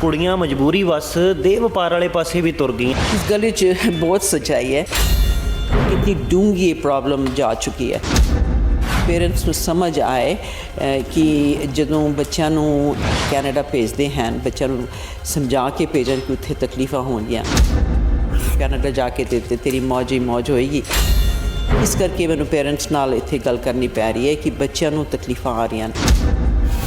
ਕੁੜੀਆਂ ਮਜਬੂਰੀ ਵਸ ਦੇ ਵਪਾਰ ਵਾਲੇ ਪਾਸੇ ਵੀ ਤੁਰ ਗਈਆਂ। ਇਸ ਗੱਲ ਵਿੱਚ ਬਹੁਤ ਸੱਚਾਈ ਹੈ ਕਿੰਨੀ ਡੂੰਘੀ ਇਹ ਪ੍ਰੋਬਲਮ ਜਾ ਚੁੱਕੀ ਹੈ। ਪੇਰੈਂਟਸ ਨੂੰ ਸਮਝ ਆਏ ਕਿ ਜਦੋਂ ਬੱਚਿਆਂ ਨੂੰ ਕੈਨੇਡਾ ਭੇਜਦੇ ਹਨ, ਬੱਚਿਆਂ ਨੂੰ ਸਮਝਾ ਕੇ ਭੇਜਣ ਕਿ ਉੱਥੇ ਤਕਲੀਫਾਂ ਹੋਣਗੀਆਂ। ਕੈਨੇਡਾ ਜਾ ਕੇ ਤੇ ਤੇ ਤੇਰੀ ਮੌਜ ਹੀ ਮੌਜ ਹੋਏਗੀ। ਇਸ ਕਰਕੇ ਮੈਨੂੰ ਪੇਰੈਂਟਸ ਨਾਲ ਇੱਥੇ ਗੱਲ ਕਰਨੀ ਪੈ ਰਹੀ ਹੈ ਕਿ ਬੱਚਿਆਂ ਨੂੰ ਤਕਲੀਫਾਂ ਆ ਰਹੀਆਂ ਨੇ।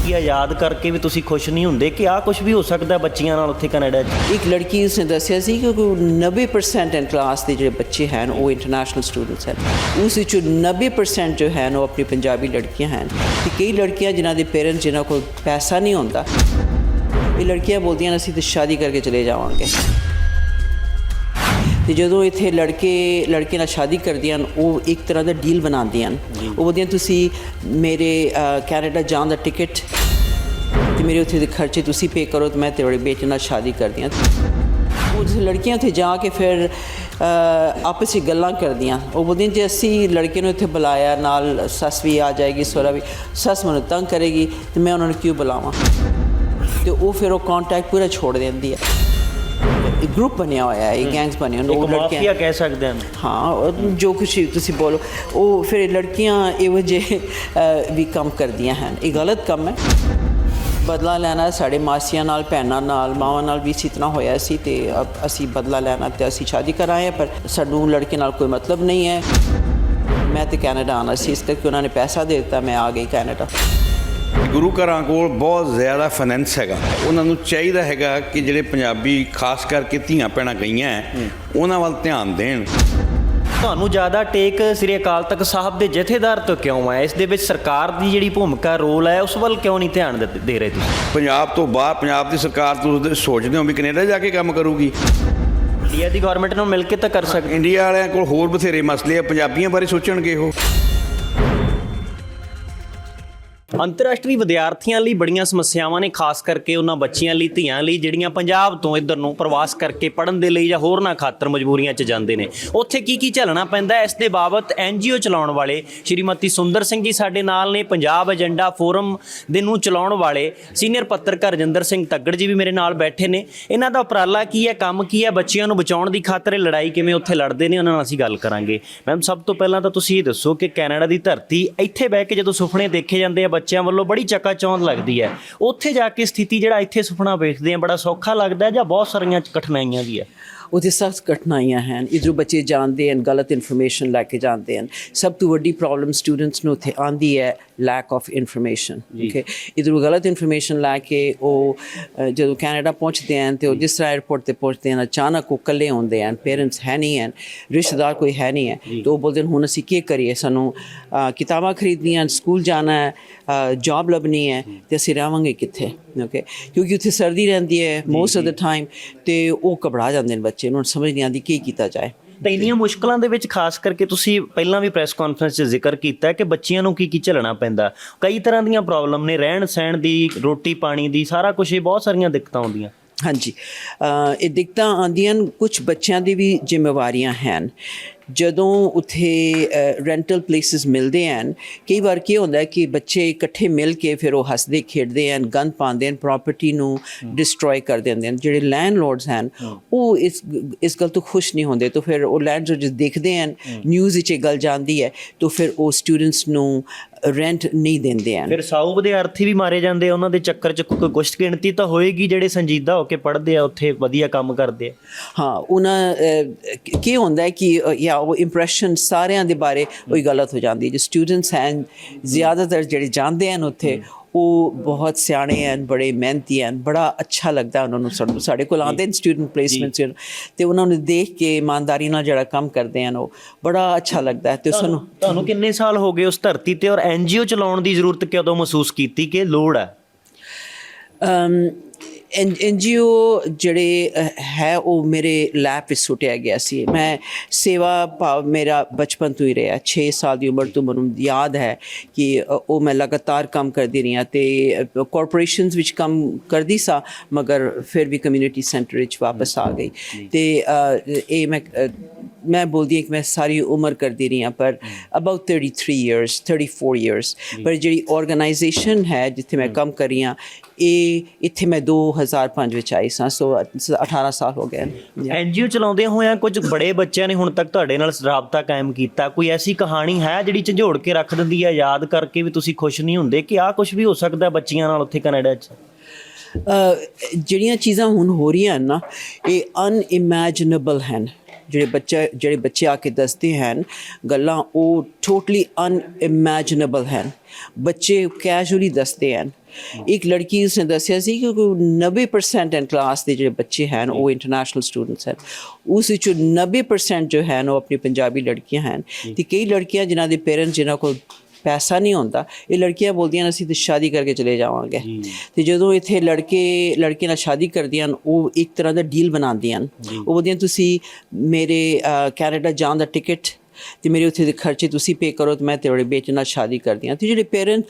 ਕੀ ਆਜ਼ਾਦ ਕਰਕੇ ਵੀ ਤੁਸੀਂ ਖੁਸ਼ ਨਹੀਂ ਹੁੰਦੇ ਕਿ ਆਹ ਕੁਝ ਵੀ ਹੋ ਸਕਦਾ ਬੱਚੀਆਂ ਨਾਲ ਉੱਥੇ ਕੈਨੇਡਾ 'ਚ। ਇੱਕ ਲੜਕੀ ਉਸਨੇ ਦੱਸਿਆ ਸੀ ਕਿ ਕੋਈ 90% ਇਨ ਕਲਾਸ ਦੇ ਜਿਹੜੇ ਬੱਚੇ ਹਨ, ਉਹ ਇੰਟਰਨੈਸ਼ਨਲ ਸਟੂਡੈਂਟਸ ਹਨ। ਉਸ ਵਿੱਚੋਂ 90% ਜੋ ਹਨ, ਉਹ ਆਪਣੀ ਪੰਜਾਬੀ ਲੜਕੀਆਂ ਹਨ। ਤੇ ਕਈ ਲੜਕੀਆਂ ਜਿਨ੍ਹਾਂ ਦੇ ਪੇਰੈਂਟਸ ਜਿਨ੍ਹਾਂ ਕੋਲ ਪੈਸਾ ਨਹੀਂ ਹੁੰਦਾ, ਇਹ ਲੜਕੀਆਂ ਬੋਲਦੀਆਂ ਨੇ, ਅਸੀਂ ਤਾਂ ਸ਼ਾਦੀ ਕਰਕੇ ਚਲੇ ਜਾਵਾਂਗੇ। ਤੇ ਜਦੋਂ ਇੱਥੇ ਲੜਕੇ ਲੜਕੇ ਨਾਲ ਸ਼ਾਦੀ ਕਰਦੀਆਂ ਹਨ ਉਹ ਇੱਕ ਤਰ੍ਹਾਂ ਦਾ ਡੀਲ ਬਣਾਉਂਦੀਆਂ ਹਨ। ਉਹ ਬੋਲਦੀਆਂ ਤੁਸੀਂ ਮੇਰੇ ਕੈਨੇਡਾ ਜਾਣ ਦਾ ਟਿਕਟ ਤੇ ਮੇਰੇ ਉੱਥੇ ਦੇ ਖਰਚੇ ਤੁਸੀਂ ਪੇ ਕਰੋ ਤੇ ਮੈਂ ਤੇਰੇ ਬੇਟੇ ਨਾਲ ਸ਼ਾਦੀ ਕਰਦੀ ਹਾਂ। ਉਹ ਜਿਹੜੇ ਲੜਕੀਆਂ ਉੱਥੇ ਜਾ ਕੇ ਫਿਰ ਆਪਸ ਵਿੱਚ ਗੱਲਾਂ ਕਰਦੀਆਂ। ਉਹ ਬੋਲਦੀਆਂ ਜੇ ਅਸੀਂ ਲੜਕੇ ਨੂੰ ਇੱਥੇ ਬੁਲਾਇਆ ਨਾਲ ਸੱਸ ਵੀ ਆ ਜਾਏਗੀ ਸੋਹਰਾ ਵੀ ਸੱਸ ਮੈਨੂੰ ਤੰਗ ਕਰੇਗੀ ਤੇ ਮੈਂ ਉਹਨਾਂ ਨੂੰ ਕਿਉਂ ਬੁਲਾਵਾਂ? ਤੇ ਉਹ ਫਿਰ ਉਹ ਕੰਟੈਕਟ ਪੂਰਾ ਛੋੜ ਦਿੰਦੀ ਹੈ। ਗਰੁੱਪ ਬਣਿਆ ਹੋਇਆ ਹੈ ਇਹ ਗੈਂਗਸ ਬਣੇ ਹੋਏ ਨੇ ਇੱਕ ਮਾਫੀਆ ਕਹਿ ਸਕਦੇ ਹਾਂ ਹਾਂ ਜੋ ਕੁਛ ਵੀ ਤੁਸੀਂ ਬੋਲੋ ਉਹ ਫਿਰ ਲੜਕੀਆਂ ਇਹੋ ਜਿਹੇ ਵੀ ਕੰਮ ਕਰਦੀਆਂ ਹਨ। ਇਹ ਗਲਤ ਕੰਮ ਹੈ। ਬਦਲਾ ਲੈਣਾ ਸਾਡੇ ਮਾਸੀਆਂ ਨਾਲ ਭੈਣਾਂ ਨਾਲ ਮਾਵਾਂ ਨਾਲ ਵੀ ਤਰ੍ਹਾਂ ਹੋਇਆ ਸੀ ਤੇ ਅਸੀਂ ਬਦਲਾ ਲੈਣਾ ਤੇ ਅਸੀਂ ਸ਼ਾਦੀ ਕਰਾਏ ਪਰ ਸਾਨੂੰ ਲੜਕੇ ਨਾਲ ਕੋਈ ਮਤਲਬ ਨਹੀਂ ਹੈ। ਮੈਂ ਤੇ ਕੈਨੇਡਾ ਆਉਣਾ ਸੀ ਇਸ ਕਰਕੇ ਉਹਨਾਂ ਨੇ ਪੈਸਾ ਦੇ ਦਿੱਤਾ ਮੈਂ ਆ ਗਈ ਕੈਨੇਡਾ। ਗੁਰੂ ਘਰਾਂ ਕੋਲ ਬਹੁਤ ਜ਼ਿਆਦਾ ਫਾਈਨੈਂਸ ਹੈਗਾ। ਉਹਨਾਂ ਨੂੰ ਚਾਹੀਦਾ ਹੈਗਾ ਕਿ ਜਿਹੜੇ ਪੰਜਾਬੀ ਖਾਸ ਕਰਕੇ ਧੀਆਂ ਭੈਣਾਂ ਗਈਆਂ ਉਹਨਾਂ ਵੱਲ ਧਿਆਨ ਦੇਣ। ਤੁਹਾਨੂੰ ਜ਼ਿਆਦਾ ਟੇਕ ਸ੍ਰੀ ਅਕਾਲ ਤਖਤ ਸਾਹਿਬ ਦੇ ਜਥੇਦਾਰ ਤੋਂ ਕਿਉਂ ਆਇਆ ਇਸ ਦੇ ਵਿੱਚ ਸਰਕਾਰ ਦੀ ਜਿਹੜੀ ਭੂਮਿਕਾ ਰੋਲ ਹੈ ਉਸ ਵੱਲ ਕਿਉਂ ਨਹੀਂ ਧਿਆਨ ਦੇ- ਰਹੇ ਤੁਸੀਂ? ਪੰਜਾਬ ਤੋਂ ਬਾਹਰ ਪੰਜਾਬ ਦੀ ਸਰਕਾਰ ਤੁਸੀਂ ਸੋਚਦੇ ਹੋ ਵੀ ਕੈਨੇਡਾ ਜਾ ਕੇ ਕੰਮ ਕਰੂਗੀ? ਇੰਡੀਆ ਦੀ ਗਵਰਨਮੈਂਟ ਨਾਲ ਮਿਲ ਕੇ ਤਾਂ ਕਰ ਸਕਦੇ ਇੰਡੀਆ ਵਾਲਿਆਂ ਕੋਲ ਹੋਰ ਬਥੇਰੇ ਮਸਲੇ ਆ ਪੰਜਾਬੀਆਂ ਬਾਰੇ ਸੋਚਣਗੇ ਉਹ। ਅੰਤਰਰਾਸ਼ਟਰੀ ਵਿਦਿਆਰਥੀਆਂ ਲਈ ਬੜੀਆਂ ਸਮੱਸਿਆਵਾਂ ਨੇ, ਖਾਸ ਕਰਕੇ ਉਹਨਾਂ ਬੱਚਿਆਂ ਲਈ, ਧੀਆਂ ਲਈ, ਜਿਹੜੀਆਂ ਪੰਜਾਬ ਤੋਂ ਇੱਧਰ ਨੂੰ ਪ੍ਰਵਾਸ ਕਰਕੇ ਪੜ੍ਹਨ ਦੇ ਲਈ ਜਾਂ ਹੋਰਨਾਂ ਖਾਤਰ ਮਜਬੂਰੀਆਂ 'ਚ ਜਾਂਦੇ ਨੇ। ਉੱਥੇ ਕੀ ਕੀ ਝੱਲਣਾ ਪੈਂਦਾ ਇਸ ਦੇ ਬਾਬਤ ਐਨਜੀਓ ਚਲਾਉਣ ਵਾਲੇ ਸ਼੍ਰੀਮਤੀ ਸੁੰਦਰ ਸਿੰਘ ਜੀ ਸਾਡੇ ਨਾਲ ਨੇ। ਪੰਜਾਬ ਏਜੰਡਾ ਫੋਰਮ ਦੇ ਨੂੰ ਚਲਾਉਣ ਵਾਲੇ ਸੀਨੀਅਰ ਪੱਤਰਕਾਰ ਰਜਿੰਦਰ ਸਿੰਘ ਤੱਗੜ ਜੀ ਵੀ ਮੇਰੇ ਨਾਲ ਬੈਠੇ ਨੇ। ਇਹਨਾਂ ਦਾ ਉਪਰਾਲਾ ਕੀ ਹੈ? ਕੰਮ ਕੀ ਹੈ? ਬੱਚਿਆਂ ਨੂੰ ਬਚਾਉਣ ਦੀ ਖਾਤਰ ਲੜਾਈ ਕਿਵੇਂ ਉੱਥੇ ਲੜਦੇ ਨੇ? ਉਹਨਾਂ ਨਾਲ ਅਸੀਂ ਗੱਲ ਕਰਾਂਗੇ। ਮੈਮ, ਸਭ ਤੋਂ ਪਹਿਲਾਂ ਤਾਂ ਤੁਸੀਂ ਇਹ ਦੱਸੋ ਕਿ ਕੈਨੇਡਾ ਦੀ ਧਰਤੀ ਇੱਥੇ ਬਹਿ ਕੇ ਜਦੋਂ ਸੁਪਨੇ ਦੇਖੇ ਜਾਂਦੇ ਆ ਬੱਚੇ ਬੱਚਿਆਂ ਵੱਲੋਂ ਬੜੀ ਚਕਾਚੌਂਧ ਲੱਗਦੀ ਹੈ। ਉੱਥੇ ਜਾ ਕੇ ਸਥਿਤੀ ਜਿਹੜਾ ਇੱਥੇ ਸੁਪਨਾ ਵੇਖਦੇ ਆ ਬੜਾ ਸੌਖਾ ਲੱਗਦਾ ਜਾਂ ਬਹੁਤ ਸਾਰੀਆਂ ਕਠਿਨਾਈਆਂ ਵੀ ਹੈ? ਉਹਦੇ ਸਖਤ ਕਠਿਨਾਈਆਂ ਹਨ। ਇਧਰੋਂ ਬੱਚੇ ਜਾਣਦੇ ਹਨ ਗਲਤ ਇਨਫੋਰਮੇਸ਼ਨ ਲੈ ਕੇ ਜਾਂਦੇ ਹਨ ਸਭ ਤੋਂ ਵੱਡੀ ਪ੍ਰੋਬਲਮ ਸਟੂਡੈਂਟਸ ਨੂੰ ਉੱਥੇ ਆਂਦੀ ਹੈ ਲੈਕ ਆਫ ਇਨਫੋਰਮੇਸ਼ਨ ਓਕੇ ਇਧਰੋਂ ਗਲਤ ਇਨਫੋਰਮੇਸ਼ਨ ਲੈ ਕੇ ਉਹ ਜਦੋਂ ਕੈਨੇਡਾ ਪਹੁੰਚਦੇ ਹਨ ਤੇ ਉਹ ਜਿਸ ਤਰ੍ਹਾਂ 에ਅਰਪੋਰਟ ਤੇ ਪਹੁੰਚਦੇ ਹਨ ਅਚਾਨਕ ਉਹ ਇਕੱਲੇ ਹੁੰਦੇ ਹਨ ਪੇਰੈਂਟਸ ਹੈ ਨਹੀਂ ਹਨ ਰਿਸ਼ਤੇਦਾਰ ਕੋਈ ਹੈ ਨਹੀਂ ਹੈ। ਤੇ ਉਹ ਬੋਲਦੇ ਹੁਣ ਅਸੀਂ ਕੀ ਕਰੀਏ? ਸਾਨੂੰ ਕਿਤਾਬਾਂ ਖਰੀਦਣੀਆਂ ਸਕੂਲ ਜਾਣਾ ਹੈ ਜੌਬ ਲੱਭਣੀ ਹੈ ਤੇ ਅਸੀਂ ਰਹਾਂਗੇ ਕਿੱਥੇ? ਓਕੇ ਕਿਉਂਕਿ ਉੱਥੇ ਸਰਦੀ ਰਹਿੰਦੀ ਹੈ ਮੋਸਟ ਆਫ ਦਾ ਟਾਈਮ ਤੇ ਉਹ ਘਬਰਾ ਜਾਂਦੇ ਨੇ ਬੱਚੇ। ਉਹਨਾਂ ਨੂੰ ਸਮਝ ਨਹੀਂ ਆਉਂਦੀ ਕੀ ਕੀਤਾ ਜਾਏ? ਤਾਂ ਇੰਨੀਆਂ ਮੁਸ਼ਕਲਾਂ ਦੇ ਵਿੱਚ ਖਾਸ ਕਰਕੇ ਤੁਸੀਂ ਪਹਿਲਾਂ ਵੀ ਪ੍ਰੈਸ ਕਾਨਫਰੰਸ 'ਚ ਜ਼ਿਕਰ ਕੀਤਾ ਕਿ ਬੱਚਿਆਂ ਨੂੰ ਕੀ ਕੀ ਝੱਲਣਾ ਪੈਂਦਾ। ਕਈ ਤਰ੍ਹਾਂ ਦੀਆਂ ਪ੍ਰੋਬਲਮ ਨੇ ਰਹਿਣ ਸਹਿਣ ਦੀ ਰੋਟੀ ਪਾਣੀ ਦੀ ਸਾਰਾ ਕੁਝ ਇਹ ਬਹੁਤ ਸਾਰੀਆਂ ਦਿੱਕਤਾਂ ਆਉਂਦੀਆਂ। ਹਾਂਜੀ। ਇਹ ਦਿੱਕਤਾਂ ਆਉਂਦੀਆਂ ਕੁਝ ਬੱਚਿਆਂ ਦੀ ਵੀ ਜ਼ਿੰਮੇਵਾਰੀਆਂ ਹਨ। ਜਦੋਂ ਉੱਥੇ ਰੈਂਟਲ ਪਲੇਸਿਸ ਮਿਲਦੇ ਹਨ ਕਈ ਵਾਰ ਕੀ ਹੁੰਦਾ ਹੈ ਕਿ ਬੱਚੇ ਇਕੱਠੇ ਮਿਲ ਕੇ ਫਿਰ ਉਹ ਹੱਸਦੇ ਖੇਡਦੇ ਹਨ ਗੰਦ ਪਾਉਂਦੇ ਹਨ ਪ੍ਰਾਪਰਟੀ ਨੂੰ ਡਿਸਟਰੋਏ ਕਰ ਦਿੰਦੇ ਹਨ। ਜਿਹੜੇ ਲੈਂਡਲੋਰਡਸ ਹਨ ਉਹ ਇਸ ਇਸ ਗੱਲ ਤੋਂ ਖੁਸ਼ ਨਹੀਂ ਹੁੰਦੇ ਤਾਂ ਫਿਰ ਉਹ ਲੈਂਡਲੋਰਡ ਜਦ ਦੇਖਦੇ ਹਨ ਨਿਊਜ਼ ਵਿੱਚ ਇਹ ਗੱਲ ਜਾਂਦੀ ਹੈ ਤਾਂ ਫਿਰ ਉਹ ਸਟੂਡੈਂਟਸ ਨੂੰ ਰੈਂਟ ਨਹੀਂ ਦਿੰਦੇ ਹਨ। ਫਿਰ ਸਾਊ ਵਿਦਿਆਰਥੀ ਵੀ ਮਾਰੇ ਜਾਂਦੇ ਆ ਉਹਨਾਂ ਦੇ ਚੱਕਰ 'ਚ ਕੋਈ ਕੁਛ ਗਿਣਤੀ ਤਾਂ ਹੋਏਗੀ ਜਿਹੜੇ ਸੰਜੀਦਾ ਹੋ ਕੇ ਪੜ੍ਹਦੇ ਆ ਉੱਥੇ ਵਧੀਆ ਕੰਮ ਕਰਦੇ ਆ। ਹਾਂ ਉਹਨਾਂ ਕੀ ਹੁੰਦਾ ਹੈ ਕਿ ਜਾਂ ਉਹ ਇੰਪ੍ਰੈਸ਼ਨ ਸਾਰਿਆਂ ਦੇ ਬਾਰੇ ਉਹੀ ਗਲਤ ਹੋ ਜਾਂਦੀ ਹੈ। ਜੋ ਸਟੂਡੈਂਟਸ ਹਨ ਜ਼ਿਆਦਾਤਰ ਜਿਹੜੇ ਜਾਂਦੇ ਹਨ ਉੱਥੇ ਉਹ ਬਹੁਤ ਸਿਆਣੇ ਹਨ ਬੜੇ ਮਿਹਨਤੀ ਹਨ ਬੜਾ ਅੱਛਾ ਲੱਗਦਾ ਉਹਨਾਂ ਨੂੰ ਸਾਨੂੰ ਸਾਡੇ ਕੋਲ ਆਉਂਦੇ ਨੇ ਸਟੂਡੈਂਟ ਪਲੇਸਮੈਂਟਸ ਤੇ ਉਹਨਾਂ ਨੂੰ ਦੇਖ ਕੇ ਇਮਾਨਦਾਰੀ ਨਾਲ ਜਿਹੜਾ ਕੰਮ ਕਰਦੇ ਹਨ ਉਹ ਬੜਾ ਅੱਛਾ ਲੱਗਦਾ ਤੇ ਸਾਨੂੰ ਤੁਹਾਨੂੰ ਕਿੰਨੇ ਸਾਲ ਹੋ ਗਏ ਉਸ ਧਰਤੀ ਤੇ ਔਰ ਐਨਜੀਓ ਚਲਾਉਣ ਦੀ ਜ਼ਰੂਰਤ ਕਦੋਂ ਮਹਿਸੂਸ ਕੀਤੀ ਕਿ ਲੋੜ ਹੈ? ਐਨਜੀਓ ਜਿਹੜੇ ਅਹ, ਹੈ ਉਹ ਮੇਰੇ ਲੈਬ ਵਿੱਚ ਸੁੱਟਿਆ ਗਿਆ ਸੀ। ਮੈਂ ਸੇਵਾ ਭਾਵ ਮੇਰਾ ਬਚਪਨ ਤੋਂ ਹੀ ਰਿਹਾ। 6 ਸਾਲ ਦੀ ਉਮਰ ਤੋਂ ਮੈਨੂੰ ਯਾਦ ਹੈ ਕਿ ਉਹ ਮੈਂ ਲਗਾਤਾਰ ਕੰਮ ਕਰਦੀ ਰਹੀ ਤੇ ਕਾਰਪੋਰੇਸ਼ਨਸ ਵਿੱਚ ਕੰਮ ਕਰਦੀ ਸਾਂ ਮਗਰ ਫਿਰ ਵੀ ਕਮਿਊਨਿਟੀ ਸੈਂਟਰ ਵਿੱਚ ਵਾਪਸ ਆ ਗਈ। ਤੇ ਇਹ ਮੈਂ ਮੈਂ ਬੋਲਦੀ ਹਾਂ ਕਿ ਮੈਂ ਸਾਰੀ ਉਮਰ ਕਰਦੀ ਰਹੀ ਹਾਂ। ਪਰ ਅਬਾਊਟ 33 ਇਅਰਸ 34 ਇਅਰਸ ਪਰ ਜਿਹੜੀ ਆਰਗੇਨਾਈਜੇਸ਼ਨ ਹੈ ਜਿੱਥੇ ਮੈਂ ਕੰਮ ਕਰ ਰਹੀ ਹਾਂ ਇਹ ਇੱਥੇ ਮੈਂ 2005 ਵਿੱਚ ਆਈ ਸਾਂ ਸੋ 18 ਸਾਲ ਹੋ ਗਏ। ਐਨਜੀਓ ਚਲਾਉਂਦੇ ਹੋਇਆਂ ਕੁਝ ਬੜੇ ਬੱਚਿਆਂ ਨੇ ਹੁਣ ਤੱਕ ਤੁਹਾਡੇ ਨਾਲ ਰਾਬਤਾ ਕਾਇਮ ਕੀਤਾ। ਕੋਈ ਐਸੀ ਕਹਾਣੀ ਹੈ ਜਿਹੜੀ ਝੰਜੋੜ ਕੇ ਰੱਖ ਦਿੰਦੀ ਹੈ ਯਾਦ ਕਰਕੇ ਵੀ ਤੁਸੀਂ ਖੁਸ਼ ਨਹੀਂ ਹੁੰਦੇ? ਕਿ ਆਹ ਕੁਝ ਵੀ ਹੋ ਸਕਦਾ ਬੱਚੀਆਂ ਨਾਲ ਉੱਥੇ ਕੈਨੇਡਾ 'ਚ? ਜਿਹੜੀਆਂ ਚੀਜ਼ਾਂ ਹੁਣ ਹੋ ਰਹੀਆਂ ਹਨ ਨਾ ਇਹ ਅਨਇਮੇਜਿਨੇਬਲ ਹਨ। ਜਿਹੜੇ ਬੱਚੇ ਜਿਹੜੇ ਬੱਚੇ ਆ ਕੇ ਦੱਸਦੇ ਹਨ ਗੱਲਾਂ ਉਹ ਟੋਟਲੀ ਅਨਇਮੇਜਿਨੇਬਲ ਹਨ। ਬੱਚੇ ਕੈਜੂਅਲੀ ਦੱਸਦੇ ਹਨ। ਇੱਕ ਲੜਕੀ ਉਸਨੇ ਦੱਸਿਆ ਸੀ ਕਿ ਕੋਈ 90% ਐਨ ਕਲਾਸ ਦੇ ਜਿਹੜੇ ਬੱਚੇ ਹਨ ਉਹ ਇੰਟਰਨੈਸ਼ਨਲ ਸਟੂਡੈਂਟਸ ਹਨ। ਉਸ ਵਿੱਚੋਂ 90% ਜੋ ਹਨ ਉਹ ਆਪਣੀ ਪੰਜਾਬੀ ਲੜਕੀਆਂ ਹਨ। ਤੇ ਕਈ ਲੜਕੀਆਂ ਜਿਨ੍ਹਾਂ ਦੇ ਪੇਰੈਂਟਸ ਜਿਨ੍ਹਾਂ ਕੋਲ ਪੈਸਾ ਨਹੀਂ ਹੁੰਦਾ। ਇਹ ਲੜਕੀਆਂ ਬੋਲਦੀਆਂ ਅਸੀਂ ਤੇ ਸ਼ਾਦੀ ਕਰਕੇ ਚਲੇ ਜਾਵਾਂਗੇ। ਤੇ ਜਦੋਂ ਇੱਥੇ ਲੜਕੇ ਲੜਕੇ ਨਾਲ ਸ਼ਾਦੀ ਕਰਦੀਆਂ ਹਨ ਉਹ ਇੱਕ ਤਰ੍ਹਾਂ ਦਾ ਡੀਲ ਬਣਾਉਂਦੀਆਂ ਹਨ। ਉਹ ਬੋਲਦੀਆਂ ਤੁਸੀਂ ਮੇਰੇ ਕੈਨੇਡਾ ਜਾਣ ਦਾ ਟਿਕਟ ਤੇ ਮੇਰੇ ਉੱਥੇ ਦੇ ਖਰਚੇ ਤੁਸੀਂ ਪੇ ਕਰੋ ਤੇ ਮੈਂ ਤੇਰੇ ਬੇਟੇ ਨਾਲ ਸ਼ਾਦੀ ਕਰਦੀ ਹਾਂ। ਤੇ ਜਿਹੜੇ ਪੇਰੈਂਟ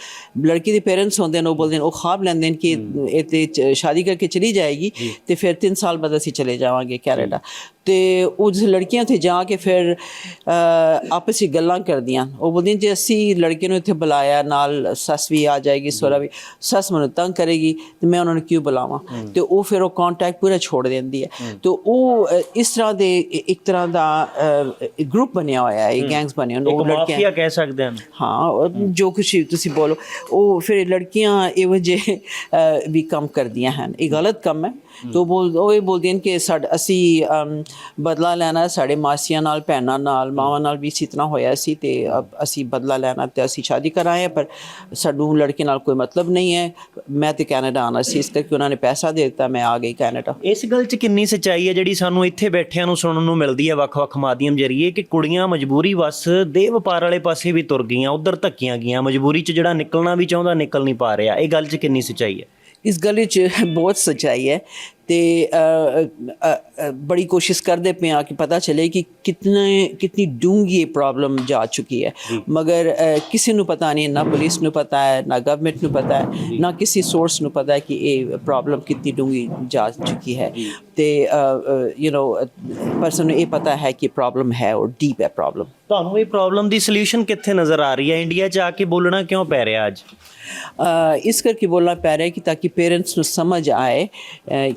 ਲੜਕੀ ਦੇ ਪੇਰੈਂਟਸ ਹੁੰਦੇ ਨੇ ਉਹ ਬੋਲਦੇ ਨੇ ਉਹ ਖਾਬ ਲੈਂਦੇ ਨੇ ਕਿ ਇਹ ਤੇ ਚ- ਸ਼ਾਦੀ ਕਰਕੇ ਚਲੀ ਜਾਏਗੀ ਤੇ ਫਿਰ 3 ਸਾਲ ਬਾਅਦ ਅਸੀਂ ਚਲੇ ਜਾਵਾਂਗੇ ਕੈਨੇਡਾ। ਤੇ ਉਹ ਜਿਸ ਲੜਕੀਆਂ ਉੱਥੇ ਜਾ ਕੇ ਫਿਰ ਆਪਸ ਵਿੱਚ ਗੱਲਾਂ ਕਰਦੀਆਂ। ਉਹ ਬੋਲਦੀਆਂ ਜੇ ਅਸੀਂ ਲੜਕੇ ਨੂੰ ਇੱਥੇ ਬੁਲਾਇਆ ਨਾਲ ਸੱਸ ਵੀ ਆ ਜਾਏਗੀ ਸੋਹਰਾ ਵੀ ਸੱਸ ਮੈਨੂੰ ਤੰਗ ਕਰੇਗੀ ਤੇ ਮੈਂ ਉਹਨਾਂ ਨੂੰ ਕਿਉਂ ਬੁਲਾਵਾਂ? ਤੇ ਉਹ ਫਿਰ ਉਹ ਕੰਟੈਕਟ ਪੂਰਾ ਛੋੜ ਦਿੰਦੀ ਹੈ। ਤੇ ਉਹ ਇਸ ਤਰ੍ਹਾਂ ਦੇ ਇੱਕ ਤਰ੍ਹਾਂ ਦਾ ਗਰੁੱਪ ਬਣਿਆ ਹੋਇਆ ਹੈ ਗੈਂਗਸ ਬਣੇ ਹੋਏ ਇੱਕ ਮਾਫੀਆ ਕਹਿ ਸਕਦੇ ਹਨ। ਹਾਂ ਉਹ ਜੋ ਕੁਛ ਵੀ ਤੁਸੀਂ ਬੋਲੋ ਉਹ ਫਿਰ ਲੜਕੀਆਂ ਇਹੋ ਜਿਹੇ ਵੀ ਕੰਮ ਕਰਦੀਆਂ ਹਨ। ਇਹ ਗਲਤ ਕੰਮ ਹੈ। ਤੋ ਬੋਲ, ਉਹ ਇਹ ਬੋਲਦੀਆਂ ਨੇ ਕਿ ਸਾਡ, ਅਸੀਂ ਬਦਲਾ ਲੈਣਾ ਸਾਡੇ ਮਾਸੀਆਂ ਨਾਲ, ਭੈਣਾਂ ਨਾਲ, ਮਾਵਾਂ ਨਾਲ ਵੀ ਇਸੇ ਤਰ੍ਹਾਂ ਹੋਇਆ ਸੀ ਤੇ ਅਸੀਂ ਬਦਲਾ ਲੈਣਾ ਤੇ ਅਸੀਂ ਸ਼ਾਦੀ ਕਰਾਏ ਪਰ ਸਾਨੂੰ ਲੜਕੇ ਨਾਲ ਕੋਈ ਮਤਲਬ ਨਹੀਂ ਹੈ। ਮੈਂ ਤੇ ਕੈਨੇਡਾ ਆਣਾ ਸੀ, ਇਸ ਕਰਕੇ ਉਹਨਾਂ ਨੇ ਪੈਸਾ ਦੇ ਦਿੱਤਾ, ਮੈਂ ਆ ਗਈ ਕੈਨੇਡਾ। ਇਸ ਗੱਲ 'ਚ ਕਿੰਨੀ ਸੱਚਾਈ ਹੈ ਜਿਹੜੀ ਸਾਨੂੰ ਇੱਥੇ ਬੈਠਿਆਂ ਨੂੰ ਸੁਣਨ ਨੂੰ ਮਿਲਦੀ ਹੈ? ਵੱਖ-ਵੱਖ ਮਾਧਿਅਮ ਜਰੀਏ ਕਿ ਕੁੜੀਆਂ ਮਜਬੂਰੀ ਵਸ ਦੇ ਵਪਾਰ ਵਾਲੇ ਪਾਸੇ ਵੀ ਤੁਰ ਗਈਆਂ, ਉਧਰ ਧੱਕੀਆਂ ਗਈਆਂ, ਮਜਬੂਰੀ 'ਚ ਜਿਹੜਾ ਨਿਕਲਣਾ ਵੀ ਚਾਹੁੰਦਾ, ਨਿਕਲ ਨਹੀਂ ਪਾ ਰਿਹਾ। ਇਹ ਗੱਲ 'ਚ ਕਿੰਨੀ ਸੱਚਾਈ ਹੈ? ਇਸ ਗੱਲ ਵਿੱਚ ਬਹੁਤ ਸੱਚਾਈ ਹੈ ਤੇ ਬੜੀ ਕੋਸ਼ਿਸ਼ ਕਰਦੇ ਪਏ ਆ ਕਿ ਪਤਾ ਚੱਲੇ ਕਿ ਕਿਤਨੇ ਕਿਤਨੀ ਡੂੰਗੀ ਇਹ ਪ੍ਰੋਬਲਮ ਜਾ ਚੁੱਕੀ ਹੈ। ਮਗਰ ਕਿਸੇ ਨੂੰ ਪਤਾ ਨਹੀਂ ਨਾ ਪੁਲਿਸ ਨੂੰ ਪਤਾ ਹੈ ਨਾ ਗਵਰਨਮੈਂਟ ਨੂੰ ਪਤਾ ਹੈ ਨਾ ਕਿਸੇ ਸੋਰਸ ਨੂੰ ਪਤਾ ਹੈ ਕਿ ਇਹ ਪ੍ਰੋਬਲਮ ਕਿਤਨੀ ਡੂੰਗੀ ਜਾ ਚੁੱਕੀ ਹੈ। ਤੇ ਯੂ نو ਪਰਸਨ ਨੂੰ ਇਹ ਪਤਾ ਹੈ ਕਿ ਪ੍ਰੋਬਲਮ ਹੈ ਔਰ ਡੀਪ ਹੈ ਪ੍ਰੋਬਲਮ ਤੁਹਾਨੂੰ ਇਹ ਪ੍ਰੋਬਲਮ ਦੀ ਸੋਲੂਸ਼ਨ ਕਿੱਥੇ ਨਜ਼ਰ ਆ ਰਹੀ ਹੈ? ਇੰਡੀਆ 'ਚ ਆ ਕੇ ਬੋਲਣਾ ਕਿਉਂ ਪੈ ਰਿਹਾ ਅੱਜ? ਇਸ ਕਰਕੇ ਬੋਲਣਾ ਪੈ ਰਿਹਾ ਕਿ ਤਾਂ ਕਿ ਪੇਰੈਂਟਸ ਨੂੰ ਸਮਝ ਆਏ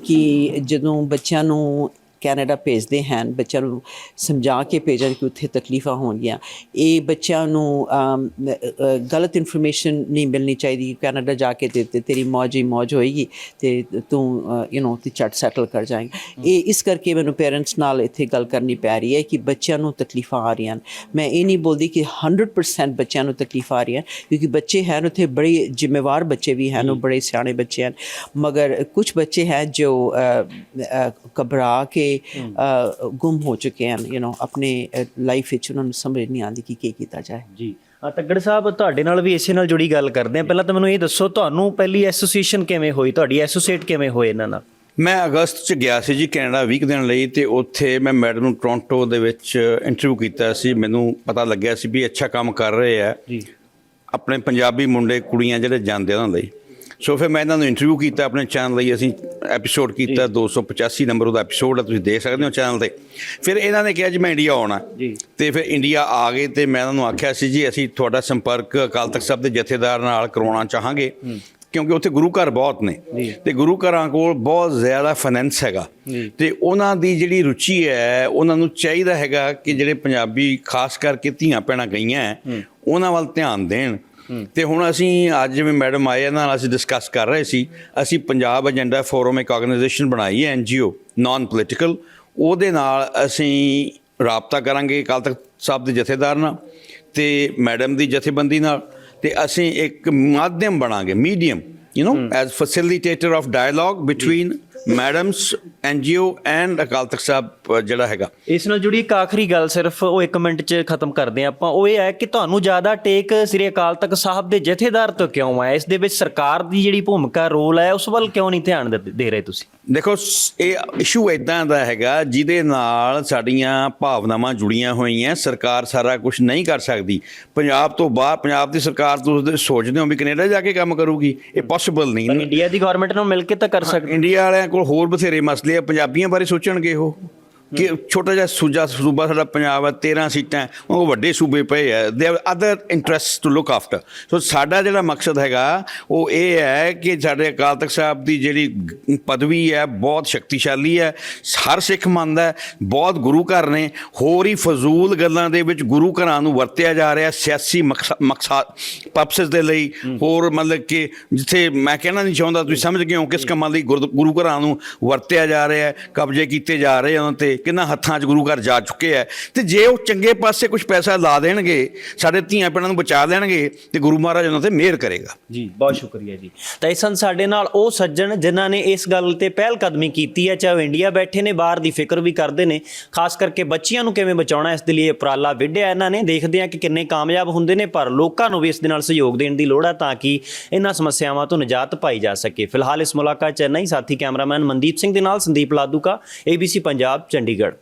ਕਿ ਜਦੋਂ ਬੱਚਿਆਂ ਨੂੰ ਕੈਨੇਡਾ ਭੇਜਦੇ ਹਨ ਬੱਚਿਆਂ ਨੂੰ ਸਮਝਾ ਕੇ ਭੇਜਣ ਕਿ ਉੱਥੇ ਤਕਲੀਫਾਂ ਹੋਣਗੀਆਂ। ਇਹ ਬੱਚਿਆਂ ਨੂੰ ਗਲਤ ਇਨਫੋਰਮੇਸ਼ਨ ਨਹੀਂ ਮਿਲਣੀ ਚਾਹੀਦੀ ਕੈਨੇਡਾ ਜਾ ਕੇ ਤੇ ਤੇਰੀ ਮੌਜ ਹੀ ਮੌਜ ਹੋਏਗੀ ਤੇ ਤੂੰ ਯੂ نو ਤੇ ਛੱਟ ਸੈਟਲ ਕਰ ਜਾਏਂਗਾ। ਇਹ ਇਸ ਕਰਕੇ ਮੈਨੂੰ ਪੇਰੈਂਟਸ ਨਾਲ ਇੱਥੇ ਗੱਲ ਕਰਨੀ ਪੈ ਰਹੀ ਹੈ ਕਿ ਬੱਚਿਆਂ ਨੂੰ ਤਕਲੀਫਾਂ ਆ ਰਹੀਆਂ। ਮੈਂ ਇਹ ਨਹੀਂ ਬੋਲਦੀ ਕਿ 100% ਬੱਚਿਆਂ ਨੂੰ ਤਕਲੀਫਾਂ ਆ ਰਹੀਆਂ ਕਿਉਂਕਿ ਬੱਚੇ ਹਨ ਉੱਥੇ ਬੜੇ ਜ਼ਿੰਮੇਵਾਰ ਬੱਚੇ ਵੀ ਹਨ ਉਹ ਬੜੇ ਸਿਆਣੇ ਬੱਚੇ ਹਨ। ਮਗਰ ਕੁਝ ਬੱਚੇ ਹਨ ਜੋ ਘਬਰਾ ਕੇ ਅ, ਗੁੰਮ ਹੋ ਚੁੱਕੇ ਹਨ ਯੂ نو ਆਪਣੇ ਲਾਈਫ ਵਿੱਚ ਉਹਨਾਂ ਨੂੰ ਸਮਝ ਨਹੀਂ ਆਉਂਦੀ ਕਿ ਕੀ ਕੀਤਾ ਜਾਏ। ਜੀ। ਆ ਤੱਗੜ ਸਾਹਿਬ ਤੁਹਾਡੇ ਨਾਲ ਵੀ ਇਸੇ ਨਾਲ ਜੁੜੀ ਗੱਲ ਕਰਦੇ ਆ ਪਹਿਲਾਂ ਤਾਂ ਮੈਨੂੰ ਇਹ ਦੱਸੋ ਤੁਹਾਨੂੰ ਪਹਿਲੀ ਐਸੋਸੀਏਸ਼ਨ ਕਿਵੇਂ ਹੋਈ? ਤੁਹਾਡੀ ਐਸੋਸੀਏਟ ਕਿਵੇਂ ਹੋਏ ਇਹਨਾਂ ਨਾਲ? ਮੈਂ ਅਗਸਤ ਚ ਗਿਆ ਸੀ ਜੀ ਕੈਨੇਡਾ 20 ਦਿਨ ਲਈ ਤੇ ਉੱਥੇ ਮੈਂ ਮੈਡਮ ਨੂੰ ਟੋਰਾਂਟੋ ਦੇ ਵਿੱਚ ਇੰਟਰਵਿਊ ਕੀਤਾ ਸੀ। ਮੈਨੂੰ ਪਤਾ ਲੱਗਿਆ ਸੀ ਵੀ ਅੱਛਾ ਕੰਮ ਕਰ ਰਹੇ ਆ। ਜੀ। ਆਪਣੇ ਪੰਜਾਬੀ ਮੁੰਡੇ ਕੁੜੀਆਂ ਜਿਹੜੇ ਜਾਂਦੇ ਉਹਨਾਂ ਲਈ। ਸੋ ਫਿਰ ਮੈਂ ਇਹਨਾਂ ਨੂੰ ਇੰਟਰਵਿਊ ਕੀਤਾ ਆਪਣੇ ਚੈਨਲ ਲਈ ਅਸੀਂ ਐਪੀਸੋਡ ਕੀਤਾ 285 ਨੰਬਰ ਉਹਦਾ ਐਪੀਸੋਡ ਆ ਤੁਸੀਂ ਦੇਖ ਸਕਦੇ ਹੋ ਚੈਨਲ ਤੇ। ਫਿਰ ਇਹਨਾਂ ਨੇ ਕਿਹਾ ਜੀ ਮੈਂ ਇੰਡੀਆ ਆਉਣਾ। ਜੀ। ਤੇ ਫਿਰ ਇੰਡੀਆ ਆ ਗਏ ਤੇ ਮੈਂ ਇਹਨਾਂ ਨੂੰ ਆਖਿਆ ਸੀ ਜੀ ਅਸੀਂ ਤੁਹਾਡਾ ਸੰਪਰਕ ਅਕਾਲ ਤਖਤ ਸਾਹਿਬ ਦੇ ਜਥੇਦਾਰ ਨਾਲ ਕਰਵਾਉਣਾ ਚਾਹਾਂਗੇ ਕਿਉਂਕਿ ਉੱਥੇ ਗੁਰੂ ਘਰ ਬਹੁਤ ਨੇ। ਤੇ ਗੁਰੂ ਘਰਾਂ ਕੋਲ ਬਹੁਤ ਜ਼ਿਆਦਾ ਫਾਈਨੈਂਸ ਹੈਗਾ। ਤੇ ਉਹਨਾਂ ਦੀ ਜਿਹੜੀ ਰੁਚੀ ਹੈ ਉਹਨਾਂ ਨੂੰ ਚਾਹੀਦਾ ਹੈਗਾ ਕਿ ਜਿਹੜੇ ਪੰਜਾਬੀ ਖਾਸ ਕਰਕੇ ਧੀਆਂ ਭੈਣਾਂ ਗਈਆਂ ਉਹਨਾਂ ਵੱਲ ਧਿਆਨ ਦੇਣ। ਤੇ ਹੁਣ ਅਸੀਂ ਅੱਜ ਜਿਵੇਂ ਮੈਡਮ ਆਏ ਇਹਨਾਂ ਨਾਲ ਅਸੀਂ ਡਿਸਕਸ ਕਰ ਰਹੇ ਸੀ। ਅਸੀਂ ਪੰਜਾਬ ਏਜੰਡਾ ਫੋਰਮ ਇੱਕ ਆਰਗੇਨਾਈਜੇਸ਼ਨ ਬਣਾਈ ਹੈ ਐਨਜੀਓ ਨਾਨ ਪੋਲੀਟੀਕਲ ਉਹਦੇ ਨਾਲ ਅਸੀਂ ਰਾਬਤਾ ਕਰਾਂਗੇ ਕੱਲ ਤੱਕ ਸਾਹਿਬ ਦੇ ਜਥੇਦਾਰ ਨਾਲ ਤੇ ਮੈਡਮ ਦੀ ਜਥੇਬੰਦੀ ਨਾਲ ਤੇ ਅਸੀਂ ਇੱਕ ਮਾਧਿਅਮ ਬਣਾਂਗੇ medium you know as facilitator of dialogue between madams NGO and Akal Takht Sahib ਜਿਹੜਾ ਹੈਗਾ। ਇਸ ਨਾਲ ਜੁੜੀ ਇੱਕ ਆਖਰੀ ਗੱਲ ਸਿਰਫ ਉਹ 1 ਮਿੰਟ 'ਚ ਖਤਮ ਕਰਦੇ ਆਪਾਂ। ਉਹ ਇਹ ਹੈ ਕਿ ਤੁਹਾਨੂੰ ਜ਼ਿਆਦਾ ਟੇਕ ਸ੍ਰੀ ਅਕਾਲ ਤਖਤ ਸਾਹਿਬ ਦੇ ਜਥੇਦਾਰ ਤੋਂ ਕਿਉਂ ਹੈ ਇਸ ਦੇ ਵਿੱਚ ਸਰਕਾਰ ਦੀ ਜਿਹੜੀ ਭੂਮਿਕਾ ਰੋਲ ਹੈ ਉਸ ਵੱਲ ਕਿਉਂ ਨਹੀਂ ਧਿਆਨ ਦੇ- ਰਹੇ ਤੁਸੀਂ? ਦੇਖੋ ਇਹ ਇਸ਼ੂ ਇਦਾਂ ਦਾ ਹੈਗਾ ਜਿਹਦੇ ਨਾਲ ਸਾਡੀਆਂ ਭਾਵਨਾਵਾਂ ਜੁੜੀਆਂ ਹੋਈਆਂ। ਸਰਕਾਰ ਸਾਰਾ ਕੁਝ ਨਹੀਂ ਕਰ ਸਕਦੀ। ਪੰਜਾਬ ਤੋਂ ਬਾਹਰ ਪੰਜਾਬ ਦੀ ਸਰਕਾਰ ਤੁਸੀਂ ਸੋਚਦੇ ਹੋ ਵੀ ਕੈਨੇਡਾ ਜਾ ਕੇ ਕੰਮ ਕਰੂਗੀ। ਇਹ ਪੋਸੀਬਲ ਨਹੀਂ। ਇੰਡੀਆ ਦੀ ਗਵਰਨਮੈਂਟ ਨਾਲ ਮਿਲ ਕੇ ਤਾਂ ਕਰ ਸਕਦੇ। ਇੰਡੀਆ ਵਾਲਿਆਂ ਕੋਲ ਹੋਰ ਬਥੇਰੇ ਮਸਲੇ ਆ ਪੰਜਾਬੀਆਂ ਬਾਰੇ ਸੋਚਣਗੇ ਉਹ। ਕਿ ਛੋਟਾ ਜਿਹਾ ਸੂਜਾ ਸੂਬਾ ਸਾਡਾ ਪੰਜਾਬ ਹੈ 13 ਸੀਟਾਂ ਉਹ ਵੱਡੇ ਸੂਬੇ ਪਏ ਹੈ। They have other interest to look after so ਸਾਡਾ ਜਿਹੜਾ ਮਕਸਦ ਹੈਗਾ ਉਹ ਇਹ ਹੈ ਕਿ ਸਾਡੇ ਅਕਾਲ ਤਖਤ ਸਾਹਿਬ ਦੀ ਜਿਹੜੀ ਪਦਵੀ ਹੈ ਬਹੁਤ ਸ਼ਕਤੀਸ਼ਾਲੀ ਹੈ ਹਰ ਸਿੱਖ ਮੰਨਦਾ ਬਹੁਤ ਗੁਰੂ ਘਰ ਨੇ ਹੋਰ ਹੀ ਫਜ਼ੂਲ ਗੱਲਾਂ ਦੇ ਵਿੱਚ ਗੁਰੂ ਘਰਾਂ ਨੂੰ ਵਰਤਿਆ ਜਾ ਰਿਹਾ ਸਿਆਸੀ ਮਕਸਦ ਪਰਪਸਸ ਦੇ ਲਈ ਹੋਰ ਮਤਲਬ ਕਿ ਜਿੱਥੇ ਮੈਂ ਕਹਿਣਾ ਨਹੀਂ ਚਾਹੁੰਦਾ ਤੁਸੀਂ ਸਮਝ ਗਏ ਹੋ ਕਿਸ ਕੰਮਾਂ ਲਈ ਗੁਰੂ ਘਰਾਂ ਨੂੰ ਵਰਤਿਆ ਜਾ ਰਿਹਾ ਹੈ ਕਬਜ਼ੇ ਕੀਤੇ ਜਾ ਰਹੇ ਉਹਨਾਂ ਤੇ ਕਿੰਨਾ ਹੱਥਾਂ 'ਚ ਗੁਰੂ ਘਰ ਜਾ ਚੁੱਕੇ ਹੈ ਤੇ ਜੇ ਉਹ ਚੰਗੇ ਪਾਸੇ ਕੁਝ ਪੈਸਾ ਲਾ ਦੇਣਗੇ, ਸਾਡੇ ਧੀਆਂ ਭੈਣਾਂ ਨੂੰ ਬਚਾ ਲੈਣਗੇ, ਤੇ ਗੁਰੂ ਮਹਾਰਾਜ ਉਹਨਾਂ ਤੇ ਮਿਹਰ ਕਰੇਗਾ। ਜੀ, ਬਹੁਤ ਸ਼ੁਕਰੀਆ ਜੀ। ਤਾਂ ਇਹ ਸਨ ਸਾਡੇ ਨਾਲ ਉਹ ਸੱਜਣ ਜਿਨ੍ਹਾਂ ਨੇ ਇਸ ਗੱਲ ਤੇ ਪਹਿਲ ਕਦਮੀ ਕੀਤੀ ਹੈ, ਚਾਹੇ ਉਹ ਇੰਡੀਆ ਬੈਠੇ ਨੇ, ਬਾਹਰ ਦੀ ਫਿਕਰ ਵੀ ਕਰਦੇ ਨੇ। ਖਾਸ ਕਰਕੇ ਬੱਚਿਆਂ ਨੂੰ ਕਿਵੇਂ ਬਚਾਉਣਾ, ਇਸ ਦੇ ਲਈ ਉਪਰਾਲਾ ਵਿੱਢਿਆ ਇਹਨਾਂ ਨੇ। ਦੇਖਦੇ ਆ ਕਿ ਕਿੰਨੇ ਕਾਮਯਾਬ ਹੁੰਦੇ ਨੇ, ਪਰ ਲੋਕਾਂ ਨੂੰ ਵੀ ਇਸ ਦੇ ਨਾਲ ਸਹਿਯੋਗ ਦੇਣ ਦੀ ਲੋੜ ਹੈ ਤਾਂ ਕਿ ਇਹਨਾਂ ਸਮੱਸਿਆਵਾਂ ਤੋਂ ਨਿਜਾਤ ਪਾਈ ਜਾ ਸਕੇ। ਫਿਲਹਾਲ ਇਸ ਮੁਲਾਕਾਤ ਚੇਨਈ ਸਾਥੀ ਕੈਮਰਾਮੈਨ ਮਨਦੀਪ ਸਿੰਘ ਦੇ ਨਾਲ ਸੰਦੀਪ ਲਾਦੂਕਾ ABC ਪੰਜਾਬ ਚੰਡੀਗੜ੍ਹ।